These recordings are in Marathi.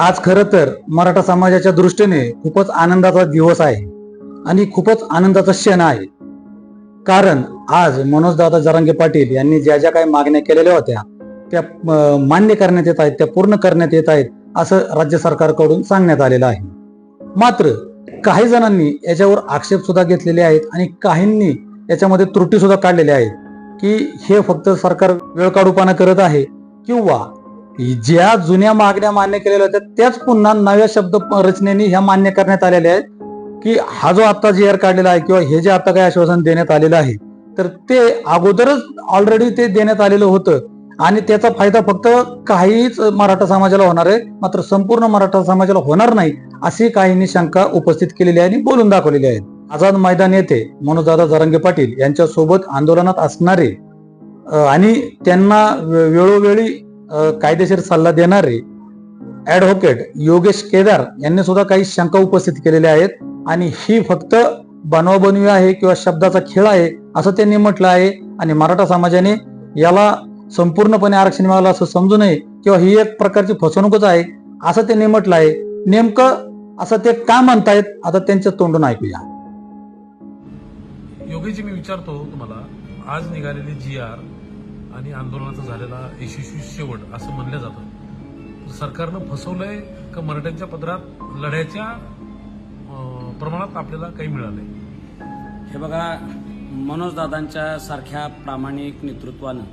आज खरं तर मराठा समाजाच्या दृष्टीने खूपच आनंदाचा दिवस आहे आणि खूपच आनंदाचा क्षण आहे. कारण आज मनोजदादा जरांगे पाटील यांनी ज्या ज्या काही मागण्या केलेल्या होत्या त्या मान्य करण्यात येत आहेत त्या पूर्ण करण्यात येत आहेत असं राज्य सरकारकडून सांगण्यात आलेलं आहे. मात्र काही जणांनी याच्यावर आक्षेप सुद्धा घेतलेले आहेत आणि काहींनी याच्यामध्ये त्रुटी सुद्धा काढलेल्या आहेत की हे फक्त सरकार वेळकाढूपणा करत आहे किंवा ज्या जुन्या मागण्या मान्य केलेल्या होत्या त्याच पुन्हा नव्या शब्द रचनेने ह्या मान्य करण्यात आलेल्या आहेत. की हा जो आता जे आर काढलेला आहे किंवा हे जे आता काही आश्वासन देण्यात आलेलं आहे तर ते अगोदरच ऑलरेडी ते देण्यात आलेलं होतं. आणि त्याचा फायदा फक्त काहीच मराठा समाजाला होणार आहे मात्र संपूर्ण मराठा समाजाला होणार नाही अशी काहींनी शंका उपस्थित केलेली आहे आणि बोलून दाखवलेली आहेत. आझाद मैदान येथे मनोजदादा जरांगे पाटील यांच्यासोबत आंदोलनात असणारे आणि त्यांना वेळोवेळी कायदेशीर सल्ला देणारे ऍडव्होकेट योगेश केदार यांनी सुद्धा काही शंका उपस्थित केलेल्या आहेत. आणि ही फक्त बनवाबनवी आहे किंवा शब्दाचा खेळ आहे असं त्यांनी म्हटलं आहे. आणि मराठा समाजाने याला संपूर्णपणे आरक्षण मिळालं असं समजू नये किंवा ही एक प्रकारची फसवणूकच आहे असं त्यांनी म्हटलं आहे. नेमकं असं ते का म्हणतायत आता त्यांच्या तोंडून ऐकूया. योगेशजी मी विचारतो तुम्हाला. आज निघालेली जी आर आणि आंदोलनाचा झालेला यशस्वी शेवट असं म्हणलं जातं. सरकारनं फसवलंय का मराठ्यांच्या पदरात लढ्याच्या प्रमाणात आपल्याला काही मिळालंय? हे बघा मनोजदादांच्या सारख्या प्रामाणिक नेतृत्वानं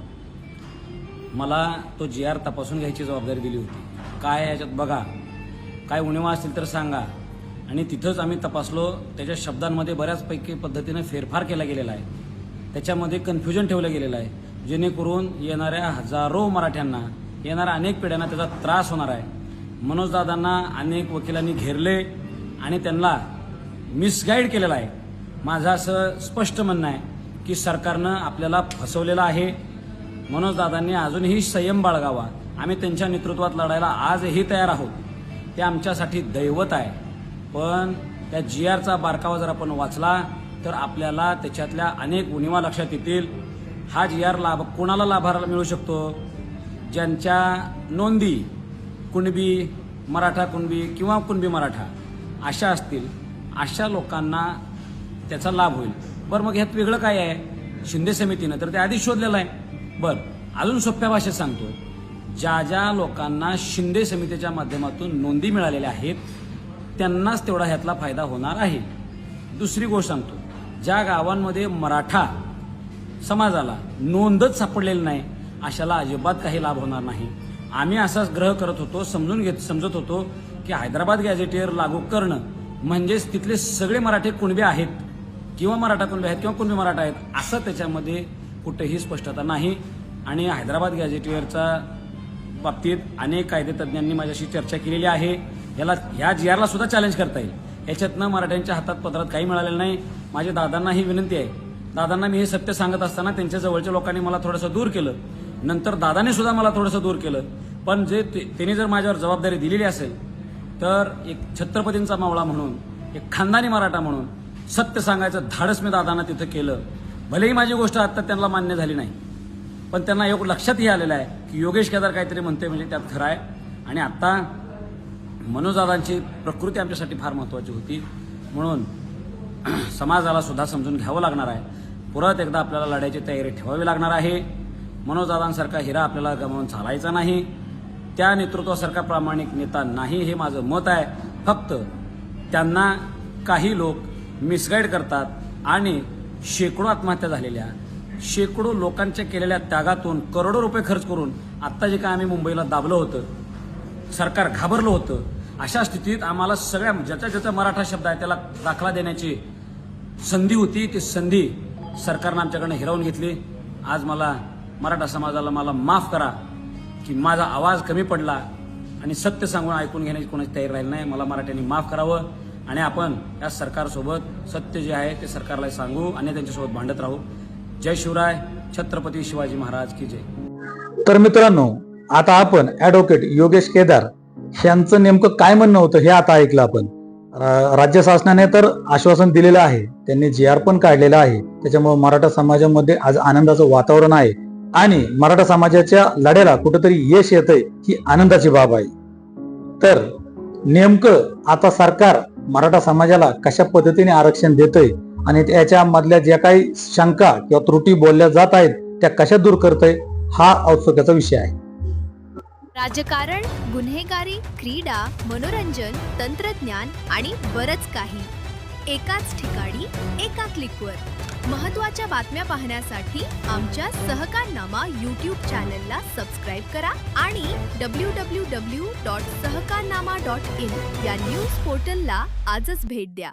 मला तो जी आर तपासून घ्यायची जबाबदारी दिली होती. काय याच्यात बघा. काय उणिवा असतील तर सांगा. आणि तिथंच आम्ही तपासलो त्याच्या शब्दांमध्ये बऱ्याचपैकी पद्धतीनं फेरफार केला गेलेला आहे. त्याच्यामध्ये कन्फ्युजन ठेवलं गेलेलं आहे. जेणेकरून येणाऱ्या हजारो मराठ्यांना येणाऱ्या अनेक पिढ्यांना त्याचा त्रास होणार आहे. मनोजदादांना अनेक वकिलांनी घेरले आणि त्यांना मिसगाईड केलेला आहे. माझं असं स्पष्ट म्हणणं आहे की सरकारनं आपल्याला फसवलेलं आहे. मनोजदादांनी अजूनही संयम बाळगावा. आम्ही त्यांच्या नेतृत्वात लढायला आजही तयार आहोत. ते आमच्यासाठी दैवत आहे. पण त्या जी आरचा बारकावा जर आपण वाचला तर आपल्याला त्याच्यातल्या अनेक उणिवा लक्षात येतील. हा जी आर लाभ कोणाला लाभाराला मिळू शकतो? ज्यांच्या नोंदी कुणबी मराठा कुणबी किंवा कुणबी मराठा अशा असतील अशा लोकांना त्याचा लाभ होईल. बरं मग ह्यात वेगळं काय आहे? शिंदे समितीनं तर ते आधीच शोधलेलं आहे. बरं अजून सोप्या भाषेत सांगतो. ज्या ज्या लोकांना शिंदे समितीच्या माध्यमातून नोंदी मिळालेल्या आहेत त्यांनाच तेवढा ह्यातला फायदा होणार आहे. दुसरी गोष्ट सांगतो. ज्या गावांमध्ये मराठा समाजाला नोंदच सापडलेली नाही अशाला अजिबात काही लाभ होणार नाही. आम्ही असाच ग्रह करत होतो समजून घेत समजत होतो की हैदराबाद गॅझेटियर लागू करणं म्हणजेच तिथले सगळे मराठे कुणबे आहेत किंवा मराठा कुणबे आहेत किंवा कुणबे मराठा आहेत असं त्याच्यामध्ये कुठेही स्पष्टता नाही. आणि हैदराबाद गॅझेटियरचा बाबतीत अनेक कायदेतज्ञांनी माझ्याशी चर्चा केलेली आहे. याला ह्या जी आरला सुद्धा चॅलेंज करता येईल. याच्यातनं मराठ्यांच्या हातात पत्रात काही मिळालेलं नाही. माझ्या दादांना ही विनंती आहे. दादांना मी हे सत्य सांगत असताना त्यांच्या जवळच्या लोकांनी मला थोडंसं दूर केलं. नंतर दादाने सुद्धा मला थोडंसं दूर केलं. पण जे ते- त्यांनी जर माझ्यावर जबाबदारी दिलेली असेल तर एक छत्रपतींचा मावळा म्हणून एक खानदानी मराठा म्हणून सत्य सांगायचं धाडस मी दादांना तिथं केलं. भलेही माझी गोष्ट आता त्यांना मान्य झाली नाही पण त्यांना एक लक्षातही आलेलं आहे की योगेश केदार काहीतरी म्हणते म्हणजे त्यात खरं आहे. आणि आता मनोजदादांची प्रकृती आमच्यासाठी फार महत्वाची होती. म्हणून समाजाला सुद्धा समजून घ्यावं लागणार आहे. परत एकदा आपल्याला लढायची तयारी ठेवावी लागणार आहे. मनोजदादांसारखा हिरा आपल्याला गमावून चालायचा नाही. त्या नेतृत्वासारखा प्रामाणिक नेता नाही हे माझं मत आहे. फक्त त्यांना काही लोक मिसगाईड करतात आणि शेकडो आत्महत्या झालेल्या शेकडो लोकांच्या केलेल्या त्यागातून करोडो रुपये खर्च करून आत्ता जे काय आम्ही मुंबईला दाबलं होतं सरकार घाबरलं होतं अशा स्थितीत आम्हाला सगळ्या ज्याचा ज्याचा मराठा शब्द आहे त्याला दाखला देण्याची संधी होती. ती संधी सरकारनं आमच्याकडनं हिरावून घेतली. आज मला मराठा समाजाला मला माफ करा की माझा आवाज कमी पडला आणि सत्य सांगून ऐकून घेण्याची कोणाची तयारी राहिली नाही. मला मराठ्यांनी माफ करावं आणि आपण या सरकारसोबत सत्य जे आहे ते सरकारला सांगू आणि त्यांच्यासोबत भांडत राहू. जय शिवराय छत्रपती शिवाजी महाराज की जय. तर मित्रांनो आता आपण ऍडव्होकेट योगेश केदार यांचं नेमकं काय म्हणणं होतं हे आता ऐकलं आपण. राज्य शासनाने तर आश्वासन दिलेलं आहे. त्यांनी जी आर पण काढलेलं आहे. त्याच्यामुळे मराठा समाजामध्ये आज आनंदाचं वातावरण आहे. आणि मराठा समाजाच्या लढ्याला कुठेतरी यश येतंय ही आनंदाची बाब आहे. तर नेमकं आता सरकार मराठा समाजाला कशा पद्धतीने आरक्षण देतंय आणि त्याच्या मधल्या ज्या काही शंका किंवा त्रुटी बोलल्या जात आहेत त्या कशा दूर करतंय हा औत्सुक्याचा विषय आहे. राजकारण गुन्हेगारी क्रीडा मनोरंजन तंत्रज्ञान आणि बरच काही. एकाच ठिकाणी एका क्लिकवर. महत्त्वाच्या बातम्या पाहण्यासाठी आमच्या सहकारनामा यूट्यूब चॅनलला सबस्क्राईब करा आणि W W W dot Sahakarnama dot in या न्यूज पोर्टलला आजच भेट द्या.